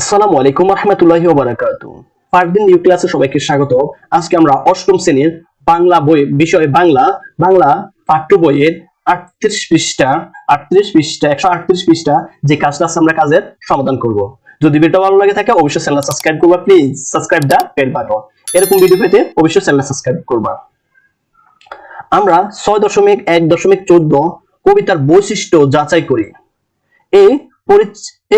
আসসালামু আলাইকুম রহমতুল্লাহি ওবারাকাতু পারদিন নিউ ক্লাসে সবাইকে স্বাগত। আজকে আমরা অষ্টম শ্রেণির বাংলা বই বিষয় বাংলা বাংলা পাঠ্য বইয়ের আটত্রিশ পৃষ্ঠা আটত্রিশ পৃষ্ঠা, একশো আটত্রিশ পৃষ্ঠা যে কাজটা আছে আমরা কাজের সমাধান করব। যদি ভিডিও ভালো লাগে থাকে, অবশ্যই চ্যানেল সাবস্ক্রাইব করবা। Please subscribe the bell button. এরকম ভিডিও পেতে অবশ্যই চ্যানেল সাবস্ক্রাইব করবা। আমরা ছয় দশমিক এক দশমিক চোদ্দ কবিতার বৈশিষ্ট্য যাচাই করি। এই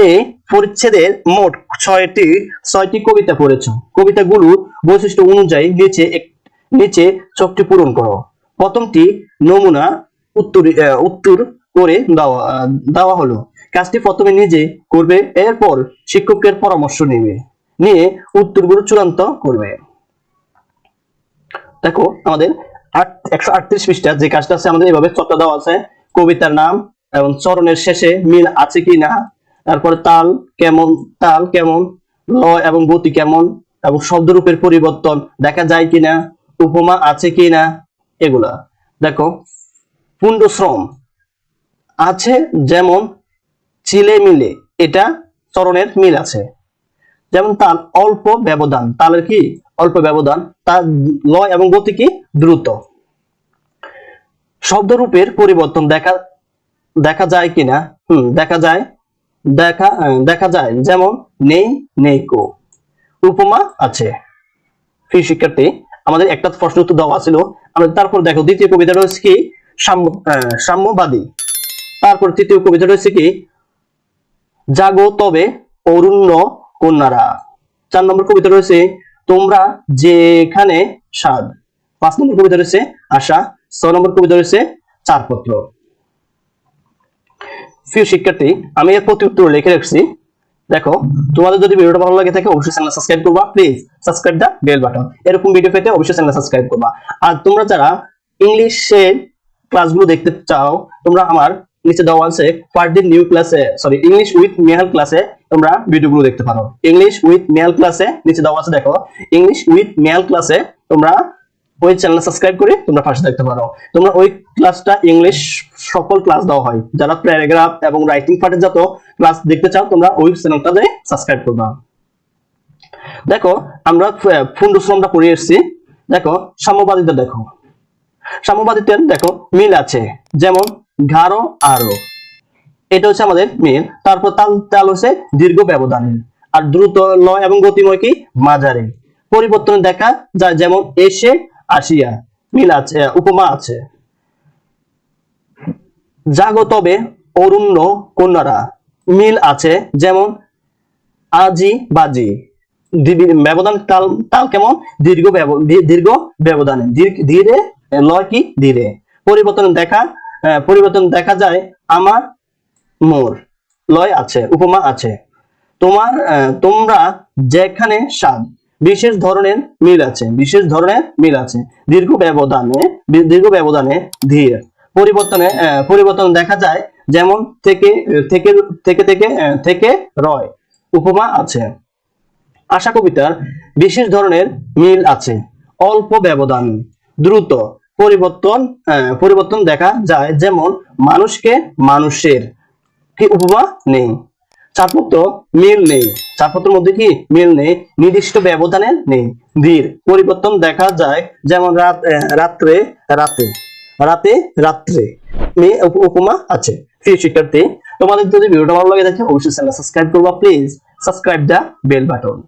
এই পরিচ্ছেদের মোট ছয়টি ছয়টি কবিতা পড়েছ। কবিতাগুলোর বৈশিষ্ট্য অনুযায়ী নিচে নিচে চকটি পূরণ করো। প্রথমটি নমুনা উত্তর উত্তর করে দেওয়া দেওয়া হলো। কাজটি প্রথমে নিজে করবে, এরপর শিক্ষকের পরামর্শ নেবে। নিয়ে উত্তরগুলো চূড়ান্ত করবে। দেখো, আমাদের একশো আটত্রিশ পৃষ্ঠা যে কাজটা আছে, আমাদের এভাবে চট্ট দেওয়া আছে। কবিতার নাম এবং চরণের শেষে মিল আছে কি না তারপরে তাল কেমন তাল কেমন লয় এবং গতি কেমন, এবং শব্দরূপের পরিবর্তন দেখা যায় কিনা, উপমা আছে কিনা, এগুলা। দেখো পুণ্ডশ্রম আছে যেমন চিলে মিলে, এটা চরণের মিল আছে। যেমন তাল অল্প ব্যবধান, তালের কি অল্প ব্যবধান, তার লয় এবং গতি কি দ্রুত। শব্দরূপের পরিবর্তন দেখা দেখা যায় কিনা? হুম, দেখা যায়। দেখা দেখা যায়। যেমন, নেই নেই কো। উপমা আছে। প্রিয় শিক্ষার্থী, আমাদের একটা প্রশ্ন উত্তর দেওয়া ছিল। আমরা তারপর দেখো, দ্বিতীয় কবিতা রয়েছে কি? সাম্য সাম্যবাদী। তারপর তৃতীয় কবিতা রয়েছে কি? জাগো তবে, অরুণ্য কন্যারা। চার নম্বর কবিতা রয়েছে, তোমরা যেখানে স্বাদ। পাঁচ নম্বর কবিতা রয়েছে, আশা। ছয় নম্বর কবিতা রয়েছে, চারপত্র। প্রিয় শিক্ষার্থী, আমি এর প্রতি উত্তর লিখে রাখছি। দেখো, তোমাদের যদি ভিডিওটা ভালো লাগে থাকে, অবশ্যই চ্যানেল সাবস্ক্রাইব করবা। Please subscribe the bell button এরকম ভিডিও পেতে অবশ্যই চ্যানেল সাবস্ক্রাইব করবা। আর তোমরা যারা ইংলিশের ক্লাসগুলো দেখতে চাও, তোমরা আমার নিচে দেওয়া আছে ফার্দিন নিউ ক্লাসে সরি ইংলিশ উইথ মেহাল ক্লাসে তোমরা ভিডিওগুলো দেখতে পারো। ইংলিশ উইথ মেহাল ক্লাসে নিচে দেওয়া আছে, দেখো ইংলিশ উইথ মেহাল ক্লাসে তোমরা ওই চ্যানেল সাবস্ক্রাইব করে তোমরা পাশে দেখতে পারো। তোমরা ওই ক্লাসটা ইংলিশ সকল ক্লাস দেওয়া হয়। যারা প্যারাগ্রাফ এবং রাইটিং পার্টের যত ক্লাস দেখতে চাও, তোমরা ওই চ্যানেলটাতে সাবস্ক্রাইব করবা। দেখো, আমরা ফুন্ডুশ্রমটা পড়ে এসেছি। দেখো সাম্যবাদীদের দেখো। সাম্যবাদীদের দেখো, মিল আছে। যেমন, ঘাড়ো আরও এটা হচ্ছে আমাদের মিল। তারপর তাল তাল হচ্ছে দীর্ঘ ব্যবধানের আর দ্রুত লয় এবং গতিময় কি? মাঝারে। পরিবর্তন দেখা যায়, যেমন, এসে আসিয়া মিল আছে, উপমা আছে। জাগো তবে, অরুণ্য কন্যারা, মিল আছে যেমন আজি বাজি। ব্যবধান তাল তাল কেমন? দীর্ঘ দীর্ঘ ব্যবধানে। ধীরে, লয় কি? ধীরে। পরিবর্তন দেখা পরিবর্তন দেখা যায় আমার মোর। লয় আছে, উপমা আছে। তোমার তোমরা যেখানে স্বাদ বিশেষ ধরনের মিল আছে, বিশেষ ধরনের মিল আছে। দীর্ঘ ব্যবধানে দীর্ঘ ব্যবধানে ধীর। পরিবর্তনে পরিবর্তন দেখা যায়, যেমন থেকে থেকে থেকে থেকে থেকে রয় উপমা আছে। আশা কবিতার বিশেষ ধরনের মিল আছে। অল্প ব্যবধান, দ্রুত পরিবর্তন পরিবর্তন দেখা যায়, যেমন মানুষকে মানুষের কি উপমা নেই। চারপত্র মিল নেই। চারপত্রের মধ্যে কি মিল নেই? নির্দিষ্ট ব্যবধানে নেই। ধীর পরিবর্তন দেখা যায় যেমন রাত্রে, রাতে। রাতে, রাত্রে। উপমা আছে। প্রিয় শিক্ষার্থী, তোমাদের যদি ভিডিওটা ভালো লাগে দেখে অবশ্যই চ্যানেল সাবস্ক্রাইব করবা, please. Subscribe the bell button.